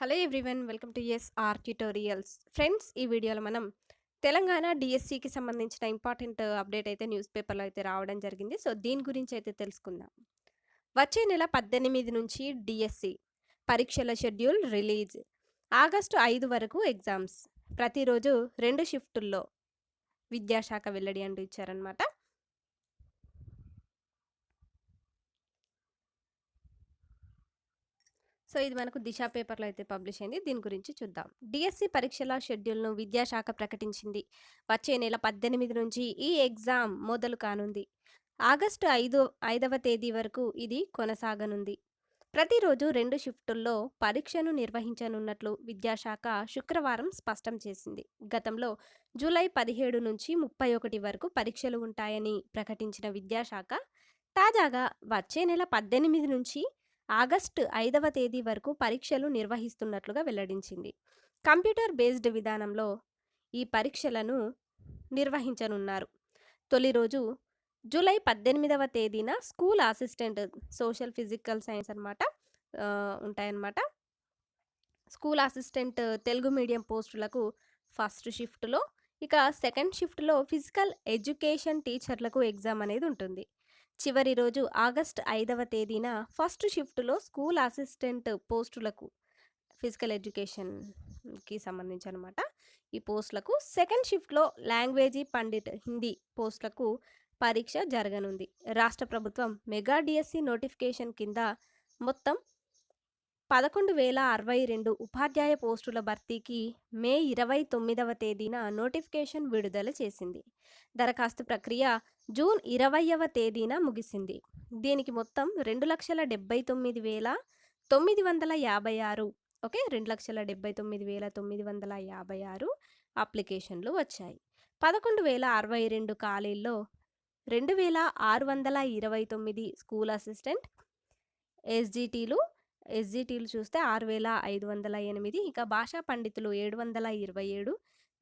Hello everyone welcome to S R tutorials. Friends ఈ వీడియోలో మనం తెలంగాణ డిఎస్సికి సంబంధించిన ఇంపార్టెంట్ అప్డేట్ అయితే న్యూస్ పేపర్లో అయితే రావడం జరిగింది. సో దీని గురించి అయితే తెలుసుకుందాం. వచ్చే నెల పద్దెనిమిది నుంచి డిఎస్సి పరీక్షల షెడ్యూల్ రిలీజ్. ఆగస్టు ఐదు వరకు ఎగ్జామ్స్. ప్రతిరోజు రెండు షిఫ్టుల్లో విద్యాశాఖ వెల్లడి అంటూ ఇచ్చారనమాట సో ఇది మనకు దిశ పేపర్లో అయితే పబ్లిష్ అయింది. దీని గురించి చూద్దాం. డిఎస్సి పరీక్షల షెడ్యూల్ను విద్యాశాఖ ప్రకటించింది. వచ్చే నెల పద్దెనిమిది నుంచి ఈ ఎగ్జామ్ మొదలు కానుంది. ఆగస్టు ఐదు ఐదవ తేదీ వరకు ఇది కొనసాగనుంది. ప్రతిరోజు రెండు షిఫ్టుల్లో పరీక్షను నిర్వహించనున్నట్లు విద్యాశాఖ శుక్రవారం స్పష్టం చేసింది. గతంలో జూలై పదిహేడు నుంచి ముప్పై ఒకటి వరకు పరీక్షలు ఉంటాయని ప్రకటించిన విద్యాశాఖ తాజాగా వచ్చే నెల పద్దెనిమిది నుంచి ఆగస్టు ఐదవ తేదీ వరకు పరీక్షలు నిర్వహిస్తున్నట్లుగా వెల్లడించింది. కంప్యూటర్ బేస్డ్ విధానంలో ఈ పరీక్షలను నిర్వహించనున్నారు. తొలి రోజు జూలై పద్దెనిమిదవ తేదీన school assistant social physical science అనమాట ఉంటాయన్నమాట. స్కూల్ అసిస్టెంట్ తెలుగు మీడియం పోస్టులకు ఫస్ట్ షిఫ్ట్లో ఇక సెకండ్ షిఫ్ట్లో ఫిజికల్ ఎడ్యుకేషన్ టీచర్లకు ఎగ్జామ్ అనేది ఉంటుంది. చివరి రోజు ఆగస్ట్ ఐదవ తేదీన ఫస్ట్ షిఫ్ట్లో స్కూల్ అసిస్టెంట్ పోస్టులకు ఫిజికల్ ఎడ్యుకేషన్కి సంబంధించి అనమాట ఈ పోస్టులకు సెకండ్ షిఫ్ట్లో లాంగ్వేజీ పండిట్ హిందీ పోస్టులకు పరీక్ష జరగనుంది. రాష్ట్ర ప్రభుత్వం మెగా డిఎస్సి నోటిఫికేషన్ కింద మొత్తం పదకొండు వేల అరవై రెండు ఉపాధ్యాయ పోస్టుల భర్తీకి మే ఇరవై తొమ్మిదవ తేదీన నోటిఫికేషన్ విడుదల చేసింది. దరఖాస్తు ప్రక్రియ జూన్ ఇరవైవ తేదీన ముగిసింది. దీనికి మొత్తం రెండు లక్షల డెబ్బై తొమ్మిది వేల తొమ్మిది వందల యాభై ఆరు ఓకే రెండు లక్షల డెబ్బై తొమ్మిది వేల తొమ్మిది వందల యాభై ఆరు అప్లికేషన్లు వచ్చాయి. పదకొండు వేల అరవై రెండు ఖాళీల్లో రెండు వేల ఆరు వందల ఇరవై తొమ్మిది స్కూల్ అసిస్టెంట్ ఎస్జిటీలు ఎస్జిటీలు చూస్తే ఆరు వేల ఐదు వందల ఎనిమిది ఇక భాషా పండితులు ఏడు వందల ఇరవై ఏడు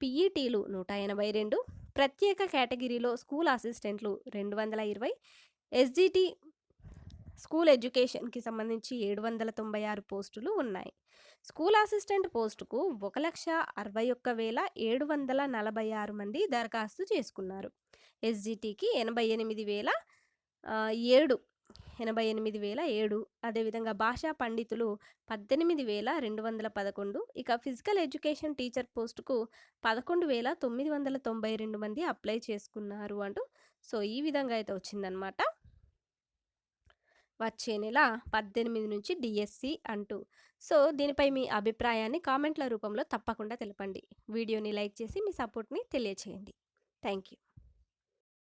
పిఈటీలు నూట ఎనభై రెండు ప్రత్యేక కేటగిరీలో స్కూల్ అసిస్టెంట్లు రెండు వందల ఇరవై ఎస్జిటి స్కూల్ ఎడ్యుకేషన్కి సంబంధించి ఏడు వందల తొంభై ఆరు పోస్టులు ఉన్నాయి. స్కూల్ అసిస్టెంట్ పోస్టుకు ఒక లక్ష అరవై ఒక్క వేల ఏడు వందల నలభై ఆరు మంది దరఖాస్తు చేసుకున్నారు. ఎస్జిటికి ఎనభై ఎనిమిది వేల ఏడు ఎనభై ఎనిమిది వేల ఏడు. అదేవిధంగా భాషా పండితులు పద్దెనిమిది వేల రెండు వందల పదకొండు. ఇక ఫిజికల్ ఎడ్యుకేషన్ టీచర్ పోస్టుకు పదకొండు వేల తొమ్మిది వందల తొంభై రెండు మంది అప్లై చేసుకున్నారు అంటూ సో ఈ విధంగా అయితే వచ్చిందనమాట వచ్చే నెల పద్దెనిమిది నుంచి డిఎస్సి అంటూ. సో దీనిపై మీ అభిప్రాయాన్ని కామెంట్ల రూపంలో తప్పకుండా తెలపండి. వీడియోని లైక్ చేసి మీ సపోర్ట్ని తెలియచేయండి. Thank you